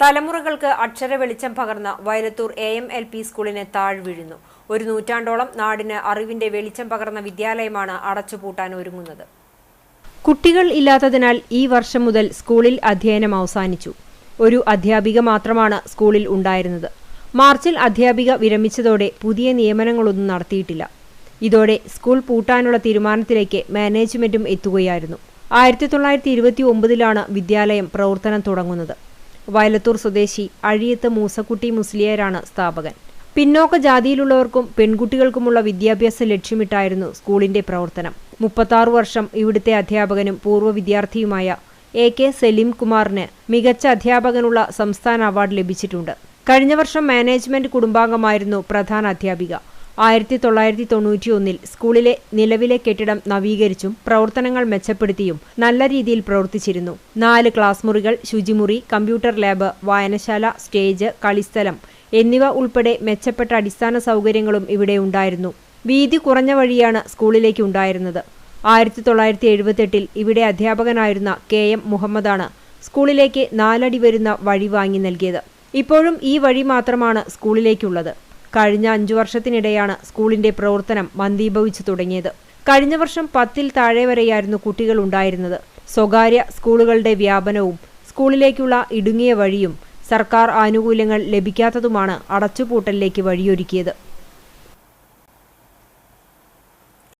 തലമുറകൾക്ക് അക്ഷര വെളിച്ചം പകർന്ന Vayalathur A M L P സ്കൂളിന് താഴ്വീഴുന്നു ഒരു നൂറ്റാണ്ടോളം നാടിന് അറിവിന്റെ വെളിച്ചം പകർന്ന വിദ്യാലയമാണ് അടച്ചുപൂട്ടാൻ ഒരുങ്ങുന്നത്. കുട്ടികൾ ഇല്ലാത്തതിനാൽ ഈ വർഷം മുതൽ സ്കൂളിൽ അധ്യയനം അവസാനിച്ചു. ഒരു അധ്യാപിക മാത്രമാണ് സ്കൂളിൽ ഉണ്ടായിരുന്നത്. മാർച്ചിൽ അധ്യാപിക വിരമിച്ചതോടെ പുതിയ നിയമനങ്ങളൊന്നും നടത്തിയിട്ടില്ല. ഇതോടെ സ്കൂൾ പൂട്ടാനുള്ള തീരുമാനത്തിലേക്ക് മാനേജ്മെന്റും എത്തുകയായിരുന്നു. ആയിരത്തി തൊള്ളായിരത്തി ഇരുപത്തി ഒമ്പതിലാണ് വിദ്യാലയം പ്രവർത്തനം തുടങ്ങുന്നത്. വയലത്തൂർ സ്വദേശി അഴിയത്ത് മൂസക്കുട്ടി മുസ്ലിയരാണ് സ്ഥാപകൻ. പിന്നോക്ക ജാതിയിലുള്ളവർക്കും പെൺകുട്ടികൾക്കുമുള്ള വിദ്യാഭ്യാസ ലക്ഷ്യമിട്ടായിരുന്നു സ്കൂളിന്റെ പ്രവർത്തനം. മുപ്പത്താറു വർഷം ഇവിടുത്തെ അധ്യാപകനും പൂർവ വിദ്യാർത്ഥിയുമായ എ കെ സലീം കുമാറിന് മികച്ച അധ്യാപകനുള്ള സംസ്ഥാന അവാർഡ് ലഭിച്ചിട്ടുണ്ട്. കഴിഞ്ഞ വർഷം മാനേജ്മെന്റ് കുടുംബാംഗമായിരുന്നു പ്രധാന അധ്യാപിക. ആയിരത്തി തൊള്ളായിരത്തി തൊണ്ണൂറ്റി ഒന്നിൽ സ്കൂളിലെ നിലവിലെ കെട്ടിടം നവീകരിച്ചും പ്രവർത്തനങ്ങൾ മെച്ചപ്പെടുത്തിയും നല്ല രീതിയിൽ പ്രവർത്തിച്ചിരുന്നു. നാല് ക്ലാസ് മുറികൾ ശുചിമുറി കമ്പ്യൂട്ടർ ലാബ് വായനശാല സ്റ്റേജ് കളിസ്ഥലം എന്നിവ ഉൾപ്പെടെ മെച്ചപ്പെട്ട അടിസ്ഥാന സൗകര്യങ്ങളും ഇവിടെ ഉണ്ടായിരുന്നു. വീതി കുറഞ്ഞ വഴിയാണ് സ്കൂളിലേക്ക് ഉണ്ടായിരുന്നത്. ആയിരത്തി തൊള്ളായിരത്തി എഴുപത്തെട്ടിൽ ഇവിടെ അധ്യാപകനായിരുന്ന കെ എം മുഹമ്മദാണ് സ്കൂളിലേക്ക് നാലടി വരുന്ന വഴി വാങ്ങി നൽകിയത്. ഇപ്പോഴും ഈ വഴി മാത്രമാണ് സ്കൂളിലേക്കുള്ളത്. കഴിഞ്ഞ അഞ്ചു വർഷത്തിനിടെയാണ് സ്കൂളിന്റെ പ്രവർത്തനം മന്ദീഭവിച്ചു തുടങ്ങിയത്. കഴിഞ്ഞ വർഷം പത്തിൽ താഴെ വരെയായിരുന്നു കുട്ടികൾ ഉണ്ടായിരുന്നത്. സ്വകാര്യ സ്കൂളുകളുടെ വ്യാപനവും സ്കൂളിലേക്കുള്ള ഇടുങ്ങിയ വഴിയും സർക്കാർ ആനുകൂല്യങ്ങൾ ലഭിക്കാത്തതുമാണ് അടച്ചുപൂട്ടലിലേക്ക് വഴിയൊരുക്കിയത്.